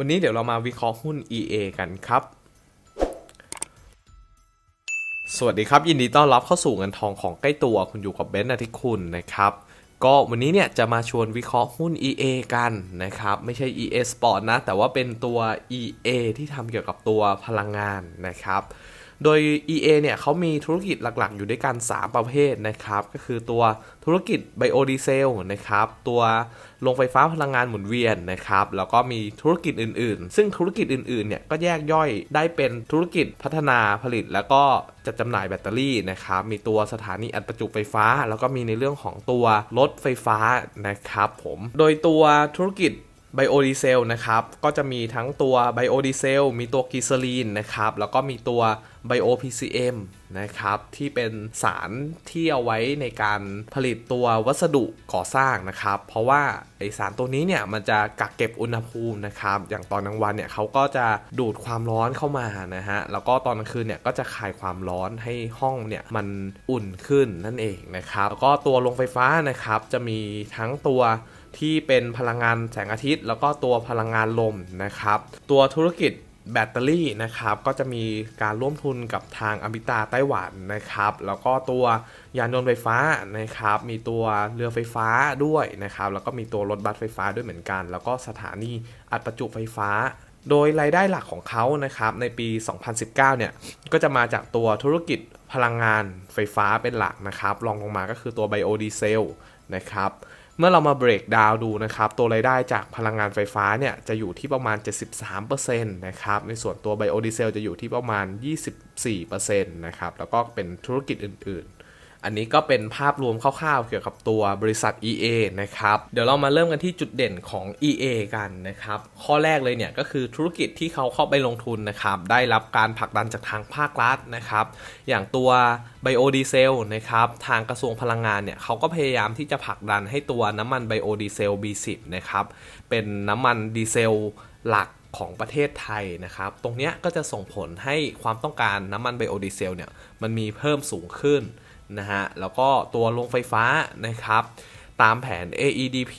วันนี้เดี๋ยวเรามาวิเคราะห์หุ้น EA กันครับ สวัสดีครับ ยินดีต้อนรับเข้าสู่เงินทองของใกล้ตัวคุณอยู่กับเบนซ์อาทิคุณนะครับ ก็วันนี้เนี่ยจะมาชวนวิเคราะห์หุ้น EA กันนะครับ ไม่ใช่ EA Sport นะ แต่ว่าเป็นตัว EA ที่ทำเกี่ยวกับตัวพลังงานนะครับ โดย EA เนี่ยเขามีธุรกิจหลักๆ อยู่ด้วยกัน 3 ประเภทนะครับ ก็คือตัวธุรกิจไบโอดีเซลนะครับ ตัวโรงไฟฟ้าพลังงานหมุนเวียนนะครับ แล้วก็มีธุรกิจอื่นๆ ซึ่งธุรกิจอื่นๆ เนี่ยก็แยกย่อยได้เป็นธุรกิจพัฒนาผลิต แล้วก็จัดจำหน่ายแบตเตอรี่นะครับ มีตัวสถานีอัดประจุไฟฟ้า แล้วก็มีในเรื่องของตัวรถไฟฟ้านะครับผม โดยตัวธุรกิจไบโอดีเซลนะครับ ก็จะมีทั้งตัวไบโอดีเซล มีตัวกิซลีนนะครับ แล้วก็มีตัว ไบโอ PCM นะครับที่เป็นสารที่เอาไว้ในการผลิตตัววัสดุก่อสร้างนะครับ เพราะว่าไอสารตัวนี้เนี่ยมันจะกักเก็บอุณหภูมินะครับ อย่างตอนกลางวันเนี่ยเขาก็จะดูดความร้อนเข้ามานะฮะแล้วก็ตอนกลางคืนเนี่ยก็จะคายความร้อนให้ห้องเนี่ยมันอุ่นขึ้นนั่นเองนะครับแล้วก็ตัวโรงไฟฟ้านะครับจะมีทั้งตัวที่เป็นพลังงานแสงอาทิตย์ แล้วก็ตัวพลังงานลมนะครับ ตัวธุรกิจ แบตเตอรี่นะครับก็จะมีการร่วมทุนกับทางอมิตาไต้หวันนะครับ แล้วก็ตัวยานยนต์ไฟฟ้านะครับ มีตัวเรือไฟฟ้าด้วยนะครับ แล้วก็มีตัวรถบัสไฟฟ้าด้วยเหมือนกัน แล้วก็สถานีอัดประจุไฟฟ้า โดยรายได้หลักของเขานะครับในปี 2019 เนี่ยก็จะมาจากตัวธุรกิจพลังงานไฟฟ้าเป็นหลักนะครับรองลงมาก็คือตัวไบโอดีเซลนะครับ เมื่อเรามาเบรกดาวดูนะครับตัวรายได้จากพลังงานไฟฟ้าเนี่ยจะอยู่ที่ประมาณ 73%นะครับในส่วนตัวไบโอดีเซลจะอยู่ที่ประมาณ 24%นะครับแล้วก็เป็นธุรกิจอื่นๆ อันนี้ก็เป็นภาพรวมคร่าวๆ เกี่ยวกับตัวบริษัท EA นะครับ เดี๋ยวเรามาเริ่มกันที่จุดเด่นของ EA กันนะครับ ข้อแรกเลยเนี่ยก็คือธุรกิจที่เขาเข้าไปลงทุนนะครับ ได้รับการผลักดันจากทางภาครัฐนะครับ อย่างตัวไบโอดีเซลนะครับ ทางกระทรวงพลังงานเนี่ยเขาก็พยายามที่จะผลักดันให้ตัวน้ำมันไบโอดีเซล B10 นะครับ เป็นน้ำมันดีเซลหลักของประเทศไทยนะครับ ตรงนี้ก็จะส่งผลให้ความต้องการน้ำมันไบโอดีเซลเนี่ยมันมีเพิ่มสูงขึ้น นะฮะ แล้วก็ตัวโรงไฟฟ้านะครับ ตามแผน AEDP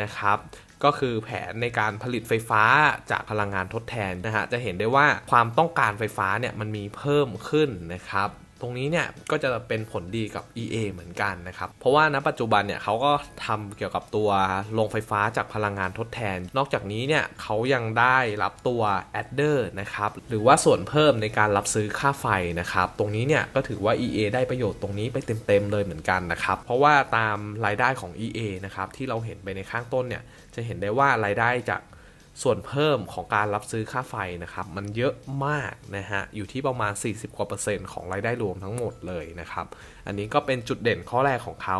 นะครับก็คือแผนในการผลิตไฟฟ้าจากพลังงานทดแทนนะฮะ จะเห็นได้ว่าความต้องการไฟฟ้าเนี่ยมันมีเพิ่มขึ้นนะครับ ตรงนี้เนี่ยก็จะเป็นผลดีกับ EA เหมือนกันนะครับ เพราะว่าณปัจจุบันเนี่ยเขาก็ทำเกี่ยวกับตัวโรงไฟฟ้าจากพลังงานทดแทน นอกจากนี้เนี่ยเขายังได้รับตัว adder นะครับหรือว่าส่วนเพิ่มในการรับซื้อค่าไฟนะครับ ตรงนี้เนี่ยก็ถือว่า EA ได้ประโยชน์ตรงนี้ไปเต็มๆเลยเหมือนกันนะครับ เพราะว่าตามรายได้ของ EA นะครับที่เราเห็นไปในข้างต้นเนี่ยจะเห็นได้ว่ารายได้จาก ส่วนเพิ่มของการรับซื้อค่าไฟนะครับ มันเยอะมากนะฮะ อยู่ที่ประมาณ 40 กว่าเปอร์เซ็นต์ของรายได้รวมทั้งหมดเลยนะครับ อันนี้ก็เป็นจุดเด่นข้อแรกของเขา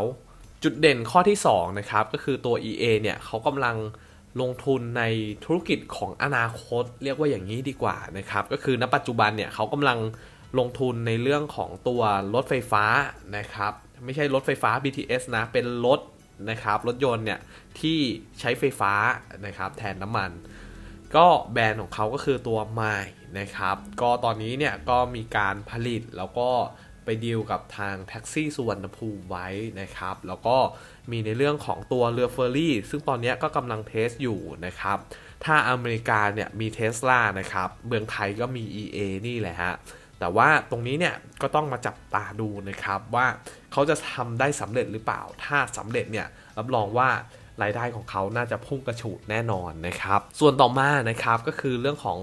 จุดเด่นข้อที่ 2 นะครับ ก็คือตัว EA เนี่ยเขากำลังลงทุนในธุรกิจของอนาคต เรียกว่าอย่างนี้ดีกว่านะครับ ก็คือณปัจจุบันเนี่ยเขากำลังลงทุนในเรื่องของตัวรถไฟฟ้านะครับ ไม่ใช่รถไฟฟ้า BTS นะ เป็นรถ นะครับ รถยนต์เนี่ยที่ใช้ไฟฟ้านะครับแทนน้ำมัน ก็แบรนด์ของเขาก็คือตัว m y นะครับ ก็ตอนนี้เนี่ยก็มีการผลิตแล้วก็ไปดีลกับทางแท็กซี่สุวรรณภูมิไว้นะครับ แล้วก็มีในเรื่องของตัวเรือเฟอร์รี่ ซึ่งตอนนี้ก็กำลังเทสอยู่นะครับ ถ้าอเมริกาเนี่ยมีเทสลานะครับ เมืองไทยก็มี EA นี่แหละฮะ แต่ว่าตรงนี้เนี่ยก็ต้องมาจับตาดูนะครับว่าเขาจะทำได้สำเร็จหรือเปล่า ถ้าสำเร็จเนี่ยรับรองว่ารายได้ของเขาน่าจะพุ่งกระฉูดแน่นอนนะครับ ส่วนต่อมานะครับก็คือเรื่องของ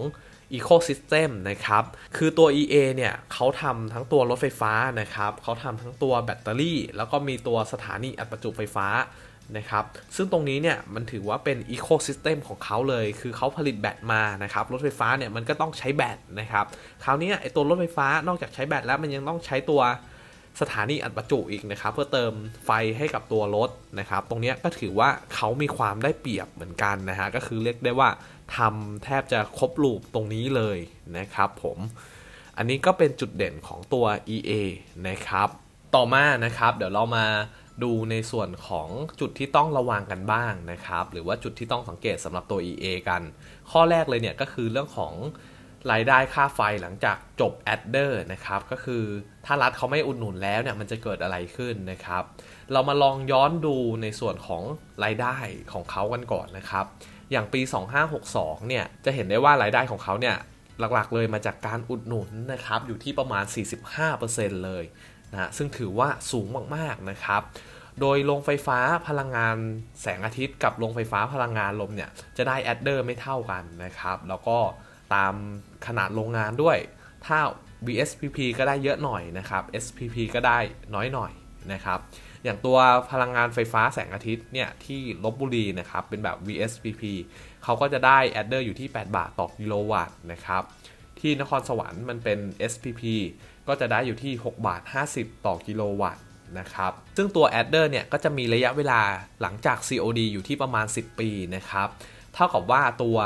Ecosystem นะครับ คือตัว EA เนี่ยเขาทำทั้งตัวรถไฟฟ้านะครับเขาทำทั้งตัวแบตเตอรี่ แล้วก็มีตัวสถานีอัดประจุไฟฟ้า นะครับ ซึ่งตรงนี้เนี่ยมันถือว่าเป็น Ecosystem ของเขาเลย คือเขาผลิตแบตมานะครับ รถไฟฟ้าเนี่ยมันก็ต้องใช้แบตนะครับ คราวนี้ไอตัวรถไฟฟ้านอกจากใช้แบตแล้วมันยังต้องใช้ตัวสถานีอัดประจุอีกนะครับ เพื่อเติมไฟให้กับตัวรถนะครับ ตรงนี้ก็ถือว่าเขามีความได้เปรียบเหมือนกันนะฮะ ก็คือเรียกได้ว่าทำแทบจะครบลูปตรงนี้เลยนะครับผมอันนี้ก็เป็นจุดเด่นของตัว EA นะครับ ต่อมานะครับ เดี๋ยวเรามา ดูในส่วนของจุดที่ต้องระวังกันบ้างนะครับ หรือว่าจุดที่ต้องสังเกตสำหรับตัว EA กัน ข้อแรกเลยเนี่ยก็คือเรื่องของรายได้ค่าไฟหลังจากจบแอดเดอร์นะครับ ก็คือถ้ารัฐเขาไม่อุดหนุนแล้วเนี่ยมันจะเกิดอะไรขึ้นนะครับ เรามาลองย้อนดูในส่วนของรายได้ของเขากันก่อนนะครับ อย่างปี 2562 เนี่ยจะเห็นได้ว่ารายได้ของเขาเนี่ยหลักๆเลยมาจากการอุดหนุนนะครับอยู่ที่ประมาณ 45%เลย นะซึ่งถือว่าสูงมากๆนะครับ โดยโรงไฟฟ้าพลังงานแสงอาทิตย์กับโรงไฟฟ้าพลังงานลมเนี่ยจะได้แอดเดอร์ไม่เท่ากันนะครับ แล้วก็ตามขนาดโรงงานด้วย ถ้า VSPP ก็ได้เยอะหน่อยนะครับ SPP ก็ได้น้อยหน่อยนะครับอย่างตัวพลังงานไฟฟ้าแสงอาทิตย์เนี่ยที่ลบบุรีนะครับเป็นแบบ VSPP เขาก็จะได้แอดเดอร์อยู่ที่ 8 บาทต่อกิโลวัตต์นะครับที่นครสวรรค์มันเป็น SPP ก็จะได้อยู่ที่ 6 บาท 50 ต่อกิโลวัตต์นะครับ ซึ่งตัวแอดเดอร์เนี่ยก็จะมีระยะเวลาหลังจาก COD อยู่ที่ประมาณ 10 ปีนะครับ เท่ากับว่าตัว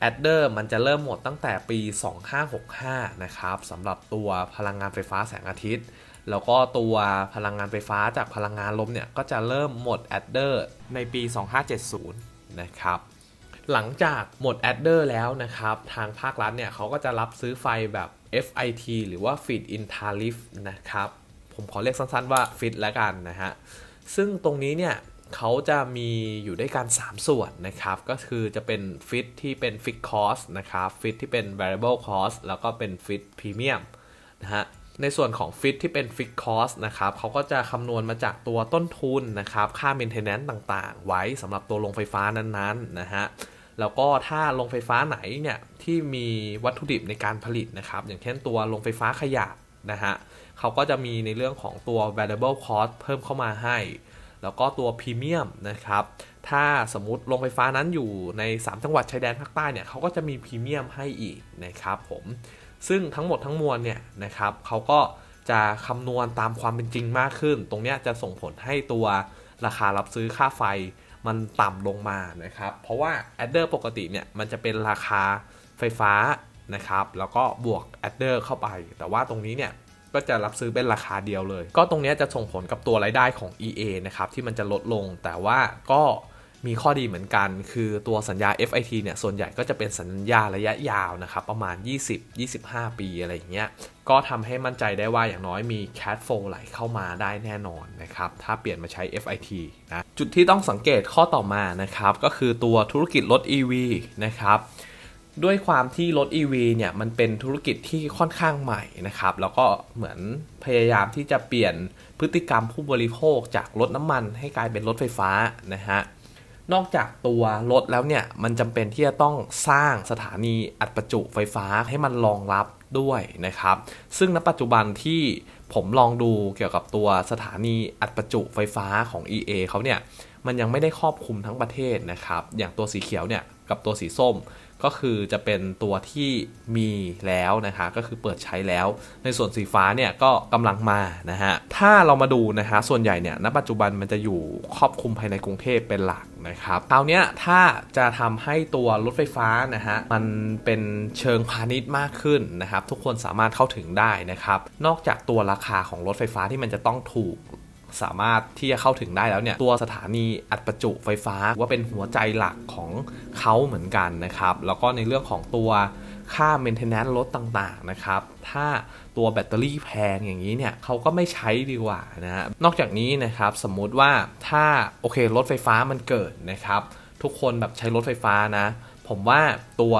แอดเดอร์มันจะเริ่มหมดตั้งแต่ปี 2565 นะครับสำหรับตัวพลังงานไฟฟ้าแสงอาทิตย์ แล้วก็ตัวพลังงานไฟฟ้าจากพลังงานลมเนี่ยก็จะเริ่มหมดแอดเดอร์ในปี 2570 นะครับหลังจากหมดแอดเดอร์แล้วนะครับ ทางภาครัฐเนี่ยเขาก็จะรับซื้อไฟแบบ FIT หรือว่า Feed in Tariff นะครับ ผมขอเรียกสั้นๆว่า FIT แล้วกันนะฮะ ซึ่งตรงนี้เนี่ยเขาจะมีอยู่ด้วยกัน 3 ส่วนนะครับ ก็คือจะเป็น FIT ที่เป็น Fixed Cost นะครับ FIT ที่เป็น Variable Cost แล้วก็เป็น FIT Premium นะฮะในส่วนของ FIT ที่เป็น Fixed Cost นะครับเขาก็จะคำนวณมาจากตัวต้นทุนนะครับ ค่า Maintenance ต่างๆ ไว้สำหรับตัวโรงไฟฟ้านั้นๆนะฮะ แล้วก็ถ้าโรงไฟฟ้าไหนเนี่ย ที่มีวัตถุดิบในการผลิตนะครับ อย่างเช่นตัวโรงไฟฟ้าขยะนะฮะเขาก็จะมีในเรื่องของตัว variable cost เพิ่มเข้ามาให้ แล้วก็ตัวพรีเมียมนะครับ ถ้าสมมติโรงไฟฟ้านั้นอยู่ใน 3 จังหวัดชายแดนภาคใต้เนี่ยเขาก็จะมีพรีเมียมให้อีกนะครับผมซึ่งทั้งหมดทั้งมวลเนี่ยนะครับเขาก็จะคำนวณตามความเป็นจริงมากขึ้น ตรงนี้จะส่งผลให้ตัวราคารับซื้อค่าไฟมันต่ำลงมานะครับ เพราะว่าแอดเดอร์ปกติเนี่ยมันจะเป็นราคา ไฟฟ้านะครับแล้วก็บวกแอดเดอร์เข้าไป แต่ว่าตรงนี้เนี่ยก็จะรับซื้อเป็นราคาเดียวเลย ก็ตรงนี้จะส่งผลกับตัวรายได้ของ EA นะครับที่มันจะลดลง แต่ว่าก็มีข้อดีเหมือนกัน คือตัวสัญญา FIT เนี่ยส่วนใหญ่ก็จะเป็นสัญญาระยะยาวนะครับประมาณ 20-25 ปีอะไรอย่างเงี้ยก็ทำให้มั่นใจได้ว่าอย่างน้อยมี cash flow ไหลเข้ามาได้แน่นอนนะครับถ้าเปลี่ยนมาใช้ FIT นะจุดที่ต้องสังเกตข้อต่อมานะครับก็คือตัวธุรกิจรถ EV นะครับ ด้วยความที่รถ EV เนี่ยมันเป็นธุรกิจที่ค่อนข้างใหม่นะครับ แล้วก็เหมือนพยายามที่จะเปลี่ยนพฤติกรรมผู้บริโภคจากรถน้ำมันให้กลายเป็นรถไฟฟ้านะฮะนอกจากตัวรถแล้วเนี่ยมันจำเป็นที่จะต้องสร้างสถานีอัดประจุไฟฟ้าให้มันรองรับด้วยนะครับ ซึ่งณปัจจุบันที่ผมลองดูเกี่ยวกับตัวสถานีอัดประจุไฟฟ้าของ EA เขาเนี่ยมันยังไม่ได้ครอบคลุมทั้งประเทศนะครับ อย่างตัวสีเขียวเนี่ยกับตัวสีส้ม ก็คือจะเป็นตัวที่มีแล้วนะคะก็คือเปิดใช้แล้ว ในส่วนสีฟ้าเนี่ยก็กำลังมานะฮะถ้าเรามาดูนะฮะส่วนใหญ่เนี่ยณปัจจุบันมันจะอยู่ครอบคลุมภายในกรุงเทพเป็นหลักนะครับคราวนี้ถ้าจะทำให้ตัวรถไฟฟ้านะฮะมันเป็นเชิงพาณิชย์มากขึ้นนะครับทุกคนสามารถเข้าถึงได้นะครับนอกจากตัวราคาของรถไฟฟ้าที่มันจะต้องถูก สามารถที่จะเข้าถึงได้แล้วเนี่ยตัวสถานีอัดประจุไฟฟ้าว่าเป็นหัวใจหลักของเขาเหมือนกันนะครับแล้วก็ในเรื่องของตัวค่า maintenance รถต่างๆนะครับถ้าตัวแบตเตอรี่แพงอย่างนี้เนี่ยเขาก็ไม่ใช้ดีกว่านะฮะนอกจากนี้นะครับสมมุติว่าถ้าโอเครถไฟฟ้ามันเกิดนะครับทุกคนแบบใช้รถไฟฟ้านะ ผมว่าตัว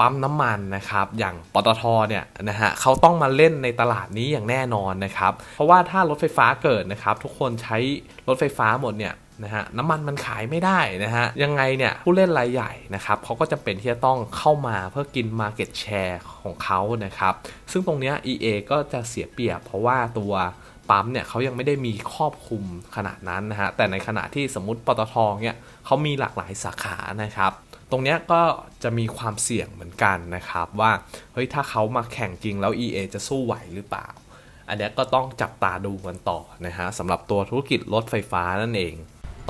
ปั๊มน้ำมันนะครับอย่างปตทเนี่ยนะฮะเขาต้องมาเล่นในตลาดนี้อย่างแน่นอนนะครับ เพราะว่าถ้ารถไฟฟ้าเกิดนะครับ ทุกคนใช้รถไฟฟ้าหมดเนี่ยนะฮะน้ำมันมันขายไม่ได้นะฮะยังไงเนี่ยผู้เล่นรายใหญ่นะครับเขาก็จะเป็นที่จะต้องเข้ามาเพื่อกิน Market Share ของเขานะครับ ซึ่งตรงเนี้ย EA ก็จะเสียเปรียบ เพราะว่าตัวปั๊มเนี่ยเขายังไม่ได้มีครอบคลุมขนาดนั้นนะฮะแต่ในขณะที่สมมติปตทเนี่ยเขามีหลากหลายสาขานะครับ ตรงนี้ก็จะมีความเสี่ยงเหมือนกันนะครับว่าเฮ้ยถ้าเขามาแข่งจริงแล้ว EA จะสู้ไหวหรือเปล่า อันเนี้ก็ต้องจับตาดูกันต่อนะฮะสำหรับตัวธุรกิจรถไฟฟ้านั่นเอง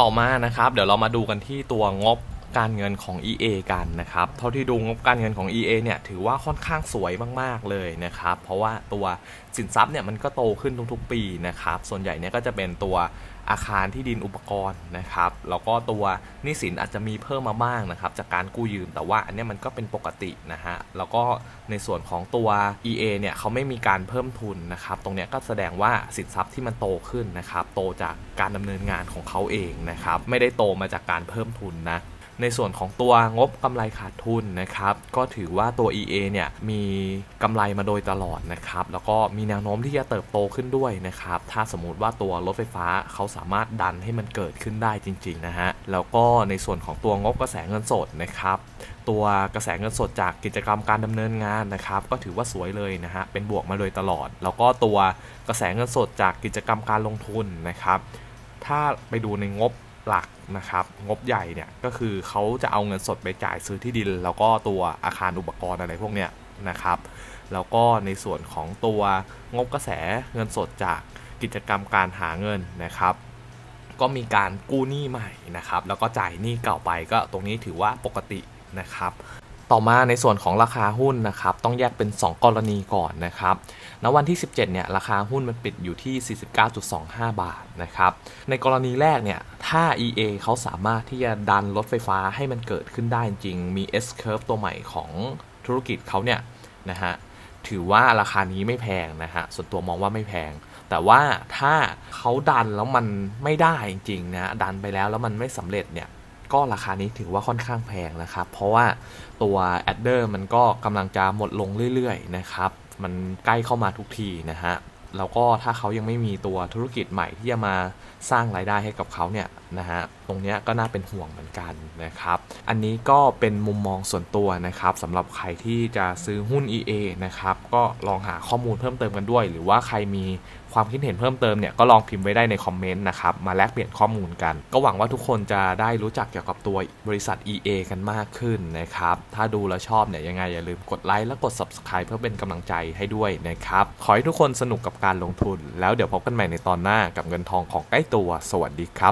ต่อมานะครับ เดี๋ยวเรามาดูกันที่ตัวงบการเงินของ EA กันนะครับ เท่าที่ดูงบการเงินของ EA เนี่ยถือว่าค่อนข้างสวยมากๆเลยนะครับ เพราะว่าตัวสินทรัพย์เนี่ยมันก็โตขึ้นทุกๆปีนะครับ ส่วนใหญ่เนี่ยก็จะเป็นตัว อาคารที่ดินอุปกรณ์นะครับแล้วก็ตัวหนี้สินอาจจะมีเพิ่มมาบ้างนะครับจากการกู้ยืม แต่ว่าอันนี้มันก็เป็นปกตินะฮะแล้วก็ในส่วนของตัว EA เนี่ยเขาไม่มีการเพิ่มทุนนะครับตรงนี้ก็แสดงว่าสินทรัพย์ที่มันโตขึ้นนะครับโตจากการดำเนินงานของเขาเองนะครับไม่ได้โตมาจากการเพิ่มทุนนะ ในส่วนของตัวงบกำไรขาดทุนนะครับ ก็ถือว่าตัว EA เนี่ยมีกำไรมาโดยตลอดนะครับ แล้วก็มีแนวโน้มที่จะเติบโตขึ้นด้วยนะครับ ถ้าสมมติว่าตัวรถไฟฟ้าเขาสามารถดันให้มันเกิดขึ้นได้จริงๆนะฮะ แล้วก็ในส่วนของตัวงบกระแสเงินสดนะครับตัวกระแสเงินสดจากกิจกรรมการดำเนินงานนะครับ ก็ถือว่าสวยเลยนะฮะเป็นบวกมาโดยตลอด แล้วก็ตัวกระแสเงินสดจากกิจกรรมการลงทุนนะครับ ถ้าไปดูในงบ หลักนะครับ งบใหญ่เนี่ยก็คือเขาจะเอาเงินสดไปจ่ายซื้อที่ดิน แล้วก็ตัวอาคารอุปกรณ์อะไรพวกเนี้ยนะครับแล้วก็ในส่วนของตัวงบกระแสเงินสดจากกิจกรรมการหาเงินนะครับ ก็มีการกู้หนี้ใหม่นะครับ แล้วก็จ่ายหนี้เก่าไปก็ตรงนี้ถือว่าปกตินะครับ ต่อมาในส่วนของราคาหุ้นนะครับต้องแยกเป็น 2 กรณีก่อนนะครับณวันที่ 17เนี่ยราคาหุ้นมันปิดอยู่ที่ 49.25 บาทนะครับในกรณีแรกเนี่ยถ้า EA เขาสามารถที่จะดันรถไฟฟ้าให้มันเกิดขึ้นได้จริง มี S curve ตัวใหม่ของธุรกิจเขาเนี่ยนะฮะถือว่าราคานี้ไม่แพงนะฮะส่วนตัวมองว่าไม่แพง แต่ว่าถ้าเขาดันแล้วมันไม่ได้จริงๆนะดันไปแล้วแล้วมันไม่สำเร็จเนี่ย ก็ราคานี้ถือว่าค่อนข้างแพงนะครับ เพราะว่าตัวแอดเดอร์มันก็กำลังจะหมดลงเรื่อยๆนะครับ มันใกล้เข้ามาทุกทีนะฮะแล้วก็ถ้าเขายังไม่มีตัวธุรกิจใหม่ที่จะมาสร้างรายได้ให้กับเขาเนี่ยนะฮะ ตรงนี้ก็น่าเป็นห่วงเหมือนกันนะครับ อันนี้ก็เป็นมุมมองส่วนตัวนะครับสำหรับใครที่จะซื้อหุ้น EA นะครับก็ลองหาข้อมูลเพิ่มเติมกันด้วย หรือว่าใครมีความคิดเห็นเพิ่มเติมเนี่ยก็ลองพิมพ์ไว้ได้ในคอมเมนต์นะครับมาแลกเปลี่ยนข้อมูลกัน ก็หวังว่าทุกคนจะได้รู้จักเกี่ยวกับตัวบริษัท EA กันมากขึ้นนะครับถ้าดูแล้วชอบเนี่ยยังไงอย่าลืมกดไลค์และกด Subscribe เพื่อเป็นกำลังใจให้ด้วยนะครับขอให้ทุกคนสนุกกับการลงทุน แล้วเดี๋ยวพบกันใหม่ในตอนหน้ากับเงินทองของใกล้ตัว สวัสดีครับ